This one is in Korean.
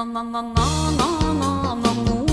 ององององ